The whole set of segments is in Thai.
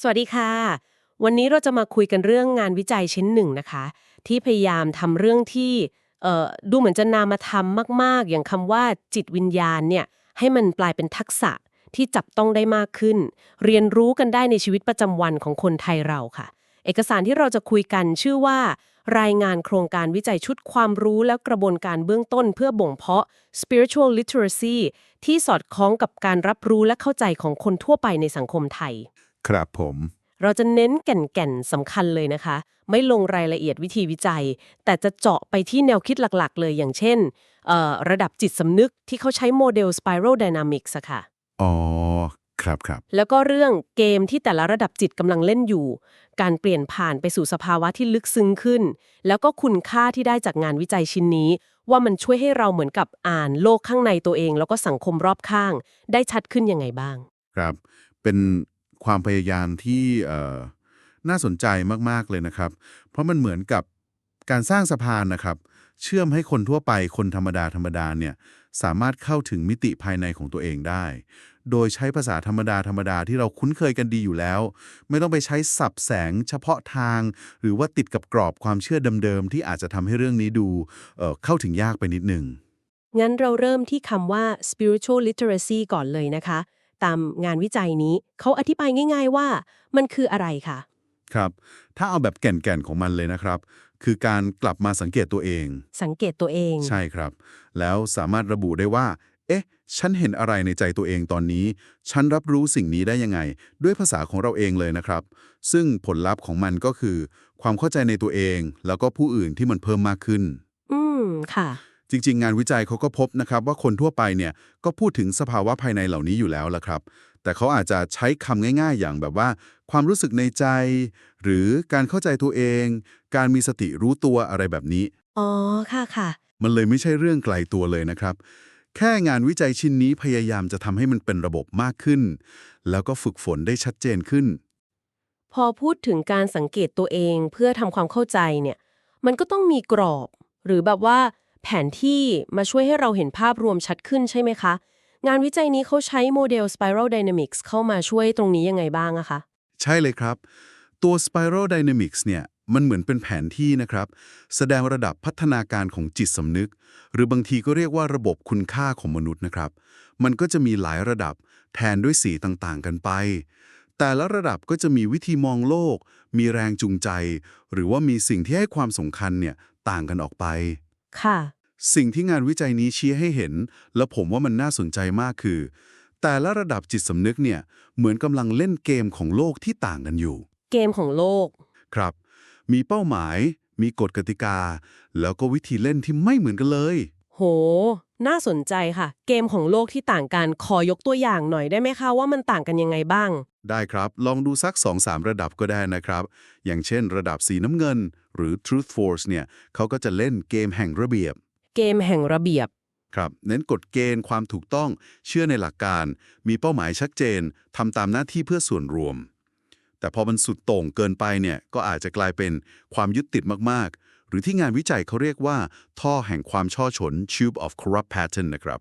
สวัสดีค่ะ วันนี้เราจะมาคุยกันเรื่องงานวิจัยชิ้นหนึ่งนะคะ ที่พยายามทำเรื่องที่เอ่อดูเหมือนจะนามธรรมมาก ๆ อย่างคำว่าจิตวิญญาณเนี่ยให้มันกลายเป็นทักษะที่จับต้องได้มากขึ้น เรียนรู้กันได้ในชีวิตประจำวันของคนไทยเราค่ะ เอกสารที่เราจะคุยกันชื่อว่า รายงานโครงการวิจัยชุดความรู้และกระบวนการเบื้องต้นเพื่อบ่งเพาะ spiritual literacy ที่สอดคล้องกับการรับรู้และเข้าใจของคนทั่วไปในสังคมไทย ครับผม เราจะเน้นแก่นๆสำคัญเลยนะคะ ไม่ลงรายละเอียดวิธีวิจัย แต่จะเจาะไปที่แนวคิดหลักๆ เลยอย่างเช่นเอ่อระดับจิตสำนึกที่เขาใช้โมเดล Spiral Dynamics อะค่ะ อ๋อ ครับครับ แล้วก็เรื่องเกมที่แต่ละระดับจิตกำลังเล่นอยู่ การเปลี่ยนผ่านไปสู่สภาวะที่ลึกซึ้งขึ้น แล้วก็คุณค่าที่ได้จากงานวิจัยชิ้นนี้ ว่ามันช่วยให้เราเหมือนกับอ่านโลกข้างในตัวเอง แล้วก็สังคมรอบข้าง ได้ชัดขึ้นยังไงบ้าง ครับ เป็น ความพยายามที่น่าสนใจมากๆเลยนะครับ เพราะมันเหมือนกับการสร้างสะพานนะครับ เชื่อมให้คนทั่วไปคนธรรมดาธรรมดาเนี่ยสามารถเข้าถึงมิติภายในของตัวเองได้ โดยใช้ภาษาธรรมดาธรรมดาที่เราคุ้นเคยกันดีอยู่แล้ว ไม่ต้องไปใช้สับแสงเฉพาะทาง หรือว่าติดกับกรอบความเชื่อเดิมๆที่อาจจะทำให้เรื่องนี้ดูเเข้าถึงยากไปนิดนึงงั้นเราเริ่มที่คำว่า spiritual literacy ก่อนเลยนะคะ ตามงานวิจัยนี้ เขาอธิบายง่าย ๆ ว่ามันคืออะไรคะครับ ถ้าเอาแบบแก่นๆของมันเลยนะครับ คือการกลับมาสังเกตตัวเอง สังเกตตัวเอง ใช่ครับ แล้วสามารถระบุได้ว่า เอ๊ะ ฉันเห็นอะไรในใจตัวเองตอนนี้ ฉันรับรู้สิ่งนี้ได้ยังไง ด้วยภาษาของเราเองเลยนะครับ ซึ่งผลลัพธ์ของมันก็คือ ความเข้าใจในตัวเอง แล้วก็ผู้อื่นที่มันเพิ่มมากขึ้น อืมค่ะ จริง ๆ งานวิจัยเขาก็พบนะครับว่าคนทั่วไปเนี่ยก็พูดถึงสภาวะภายในเหล่านี้อยู่แล้วละครับ แต่เขาอาจจะใช้คำง่าย ๆ อย่างแบบว่า ความรู้สึกในใจ หรือการเข้าใจตัวเอง การมีสติรู้ตัวอะไรแบบนี้ อ๋อค่ะค่ะ มันเลยไม่ใช่เรื่องไกลตัวเลยนะครับ แค่งานวิจัยชิ้นนี้พยายามจะทำให้มันเป็นระบบมากขึ้น แล้วก็ฝึกฝนได้ชัดเจนขึ้น พอพูดถึงการสังเกตตัวเองเพื่อทำความเข้าใจเนี่ย มันก็ต้องมีกรอบ หรือแบบว่า แผนที่มาช่วยให้เราเห็นภาพรวมชัดขึ้นใช่ไหมคะ งานวิจัยนี้เขาใช้โมเดล Spiral Dynamics เข้ามาช่วยตรงนี้ยังไงบ้างอะคะ ใช่เลยครับ ตัว Spiral Dynamics เนี่ยมันเหมือนเป็นแผนที่นะครับ แสดงระดับพัฒนาการของจิตสำนึก หรือบางทีก็เรียกว่าระบบคุณค่าของมนุษย์นะครับ มันก็จะมีหลายระดับแทนด้วยสีต่างๆ กันไป แต่ละระดับก็จะมีวิธีมองโลก มีแรงจูงใจ หรือว่ามีสิ่งที่ให้ความสำคัญเนี่ยต่างกันออกไป ค่ะ สิ่งที่งานวิจัยนี้ชี้ให้เห็น และผมว่ามันน่าสนใจมากคือ แต่ละระดับจิตสำนึกเนี่ยเหมือนกำลังเล่นเกมของโลกที่ต่างกันอยู่ เกมของโลก ครับ มีเป้าหมาย มีกฎกติกา แล้วก็วิธีเล่นที่ไม่เหมือนกันเลย โห น่าสนใจค่ะ เกมของโลกที่ต่างกัน ขอยกตัวอย่างหน่อยได้ไหมคะว่ามันต่างกันยังไงบ้าง ได้ครับ ลองดูสัก 2-3 ระดับก็ได้นะครับ อย่างเช่น ระดับสีน้ำเงิน หรือ Truth Force เนี่ยเขาก็จะเล่นเกมแห่งระเบียบ เกมแห่งระเบียบ ครับ เน้นกฎเกณฑ์ความถูกต้อง เชื่อในหลักการ มีเป้าหมายชัดเจนทำตามหน้าที่เพื่อส่วนรวม แต่พอมันสุดโต่งเกินไปเนี่ยก็อาจจะกลายเป็นความยึดติดมากๆ หรือที่งานวิจัยเขาเรียกว่า ท่อแห่งความช่อฉน tube of corrupt pattern นะครับ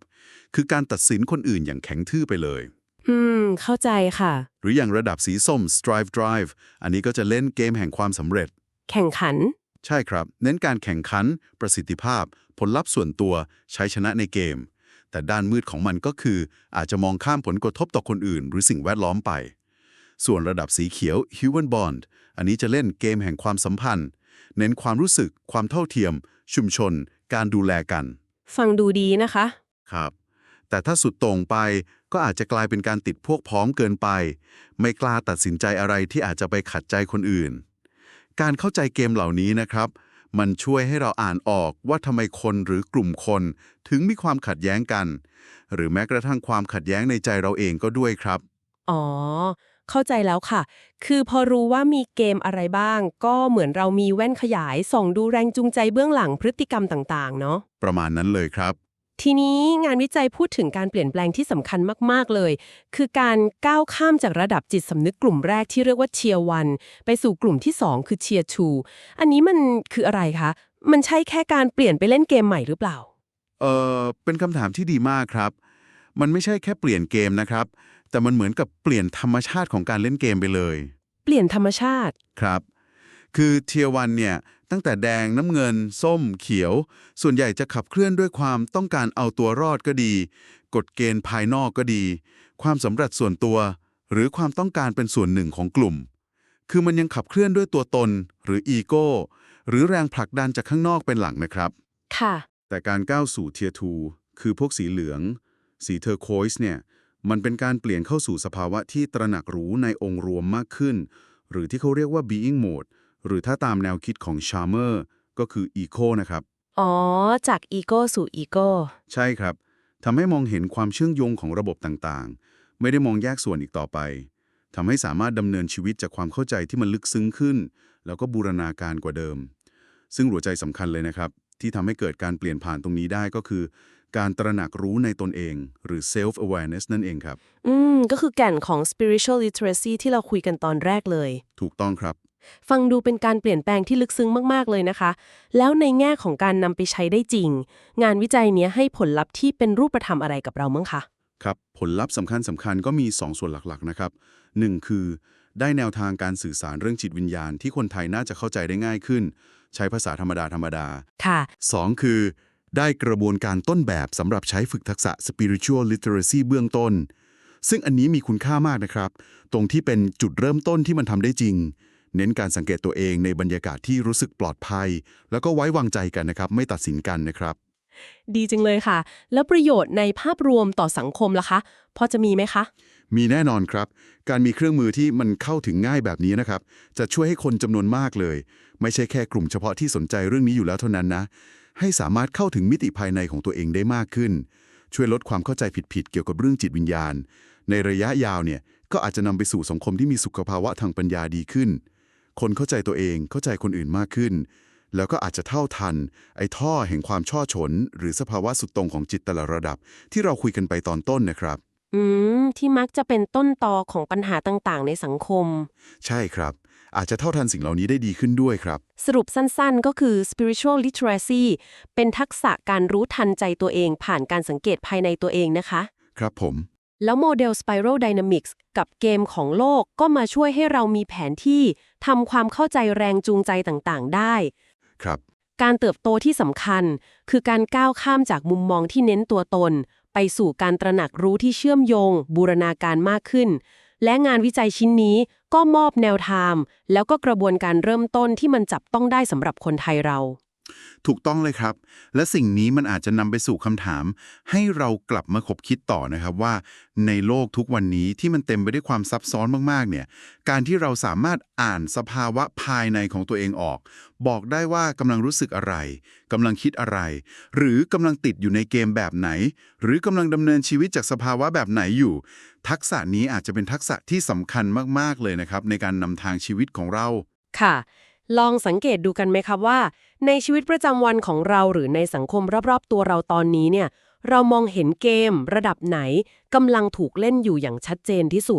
คือการตัดสินคนอื่นอย่างแข็งทื่อไปเลย อืม เข้าใจค่ะ หรืออย่างระดับสีส้ม strive drive อันนี้ก็จะเล่นเกมแห่งความสำเร็จ แข่งขัน ใช่ครับ เน้นการแข่งขัน ประสิทธิภาพ ผลลัพธ์ส่วนตัว ใช้ชนะในเกม แต่ด้านมืดของมันก็คือ อาจจะมองข้ามผลกระทบต่อคนอื่น หรือสิ่งแวดล้อมไป ส่วนระดับสีเขียว human bond อันนี้จะเล่นเกมแห่งความสัมพันธ์ เน้นความรู้สึก ความเท่าเทียม ชุมชน การดูแลกัน ฟังดูดีนะคะ ครับ แต่ถ้าสุดโต่งไปก็อาจจะกลายเป็นการติดพวกพ้องเกินไป ไม่กล้าตัดสินใจอะไรที่อาจจะไปขัดใจคนอื่น การเข้าใจเกมเหล่านี้นะครับ มันช่วยให้เราอ่านออกว่าทำไมคนหรือกลุ่มคน ถึงมีความขัดแย้งกัน หรือแม้กระทั่งความขัดแย้งในใจเราเองก็ด้วยครับ อ๋อ เข้าใจแล้วค่ะ คือพอรู้ว่ามีเกมอะไรบ้าง ก็เหมือนเรามีแว่นขยายส่องดูแรงจูงใจเบื้องหลังพฤติกรรมต่างๆ เนาะประมาณนั้นเลยครับ ทีนี้งานวิจัยพูดถึงการเปลี่ยนแปลงที่สำคัญมาก ๆ เลย คือการก้าวข้ามจากระดับจิตสำนึกกลุ่มแรกที่เรียกว่าเชียร์วันไปสู่กลุ่มที่ 2 คือเชียร์ทูอันนี้มันคืออะไรคะ มันใช่แค่การเปลี่ยนไปเล่นเกมใหม่หรือเปล่า เออเป็นคำถามที่ดีมากครับ มันไม่ใช่แค่เปลี่ยนเกมนะครับ แต่มันเหมือนกับเปลี่ยนธรรมชาติของการเล่นเกมไปเลย เปลี่ยนธรรมชาติ ครับ คือเทียวันเนี่ยตั้งแต่แดงน้ำเงิน ส้ม เขียว ส่วนใหญ่จะขับเคลื่อนด้วยความต้องการเอาตัวรอดก็ดี กฎเกณฑ์ภายนอกก็ดี ความสำเร็จส่วนตัว หรือความต้องการเป็นส่วนหนึ่งของกลุ่ม คือมันยังขับเคลื่อนด้วยตัวตน หรืออีโก้หรือแรงผลักดันจากข้างนอกเป็นหลักนะครับ ค่ะ แต่การก้าวสู่เทียทูคือพวกสีเหลือง สีเทอร์โคสเนี่ยมันเป็นการเปลี่ยนเข้าสู่สภาวะที่ตระหนักรู้ในองค์รวมมากขึ้น หรือที่เขาเรียกว่า being mode หรือถ้าตามแนวคิดของ Charmer ก็คือ eco นะครับ อ๋อ จากอีโก้สู่อีโก้ใช่ครับทำให้มองเห็นความเชื่อมโยงของระบบต่างๆ ไม่ได้มองแยกส่วนอีกต่อไปทำให้สามารถดำเนินชีวิตจากความเข้าใจที่มันลึกซึ้งขึ้น แล้วก็บูรณาการกว่าเดิม ซึ่งหัวใจสำคัญเลยนะครับ ที่ทำให้เกิดการเปลี่ยนผ่านตรงนี้ได้ก็คือ การตระหนักรู้ในตนเอง หรือ self awareness นั่นเองครับ อืม ก็คือแก่นของ spiritual literacy ที่เราคุยกันตอนแรกเลย ถูกต้องครับ ฟังดูเป็นการเปลี่ยนแปลงที่ลึกซึ้งมากๆเลยนะคะ แล้วในแง่ของการนำไปใช้ได้จริง งานวิจัยเนี้ยให้ผลลัพธ์ที่เป็นรูปธรรมอะไรกับเรามั้งคะครับผลลัพธ์สำคัญสำคัญก็มี 2 ส่วนหลักๆนะครับ 1 คือ ได้แนวทางการสื่อสารเรื่องจิตวิญญาณ ที่คนไทยน่าจะเข้าใจได้ง่ายขึ้น ใช้ภาษาธรรมดาธรรมดาค่ะ 2 คือ ได้กระบวนการต้นแบบสำหรับใช้ฝึกทักษะ spiritual literacy เบื้องต้น ซึ่งอันนี้มีคุณค่ามากนะครับ ตรงที่เป็นจุดเริ่มต้นที่มันทำได้จริง เน้นการสังเกตตัวเองในบรรยากาศที่รู้สึกปลอดภัย แล้วก็ไว้วางใจกันนะครับ ไม่ตัดสินกันนะครับ ดีจังเลยค่ะ แล้วประโยชน์ในภาพรวมต่อสังคมล่ะคะพอจะมีไหมคะ มีแน่นอนครับ การมีเครื่องมือที่มันเข้าถึงง่ายแบบนี้นะครับ จะช่วยให้คนจำนวนมากเลย ไม่ใช่แค่กลุ่มเฉพาะที่สนใจเรื่องนี้อยู่แล้วเท่านั้นนะ ให้สามารถเข้าถึงมิติภายในของตัวเองได้มากขึ้น ช่วยลดความเข้าใจผิดๆเกี่ยวกับเรื่องจิตวิญญาณ ในระยะยาวเนี่ยก็อาจจะนำไปสู่สังคมที่มีสุขภาวะทางปัญญาดีขึ้น คนเข้าใจตัวเองเข้าใจคนอื่นมากขึ้น แล้วก็อาจจะเท่าทัน ไอ้ท่อแห่งความช่อฉน หรือสภาวะสุดตรงของจิตแต่ละระดับ ที่เราคุยกันไปตอนต้นนะครับ อืม ที่มักจะเป็นต้นตอของปัญหาต่างๆ ในสังคม ใช่ครับ อาจจะเท่าทันสิ่งเหล่านี้ได้ดีขึ้นด้วยครับ สรุปสั้นๆ ก็คือ spiritual literacy เป็นทักษะการรู้ทันใจตัวเองผ่านการสังเกตภายในตัวเองนะคะ ครับผม แล้วโมเดล Spiral Dynamics กับเกมของโลกก็มาช่วยให้เรามีแผนที่ทำความเข้าใจแรงจูงใจต่างๆ ได้ ครับ การเติบโตที่สำคัญ คือการก้าวข้ามจากมุมมองที่เน้นตัวตน ไปสู่การตระหนักรู้ที่เชื่อมโยง บูรณาการมากขึ้น และงานวิจัยชิ้นนี้ก็มอบแนวทางแล้วก็กระบวนการเริ่มต้นที่มันจับต้องได้สำหรับคนไทยเรา ถูกต้องเลยครับ และสิ่งนี้มันอาจจะนำไปสู่คำถาม ให้เรากลับมาคบคิดต่อนะครับว่า ในโลกทุกวันนี้ที่มันเต็มไปด้วยความซับซ้อนมากๆเนี่ยการที่เราสามารถอ่านสภาวะภายในของตัวเองออก บอกได้ว่ากำลังรู้สึกอะไรกำลังคิดอะไร หรือกำลังติดอยู่ในเกมแบบไหน หรือกำลังดำเนินชีวิตจากสภาวะแบบไหนอยู่ ทักษะนี้อาจจะเป็นทักษะที่สำคัญมากๆเลยนะครับในการนำทางชีวิตของเราค่ะ ลองสังเกตดูกันไหมครับว่า ในชีวิตประจำวันของเราหรือในสังคมรอบๆ ตัวเราตอนนี้เนี่ย เรามองเห็นเกม ระดับไหนกำลังถูกเล่นอยู่อย่างชัดเจนที่สุด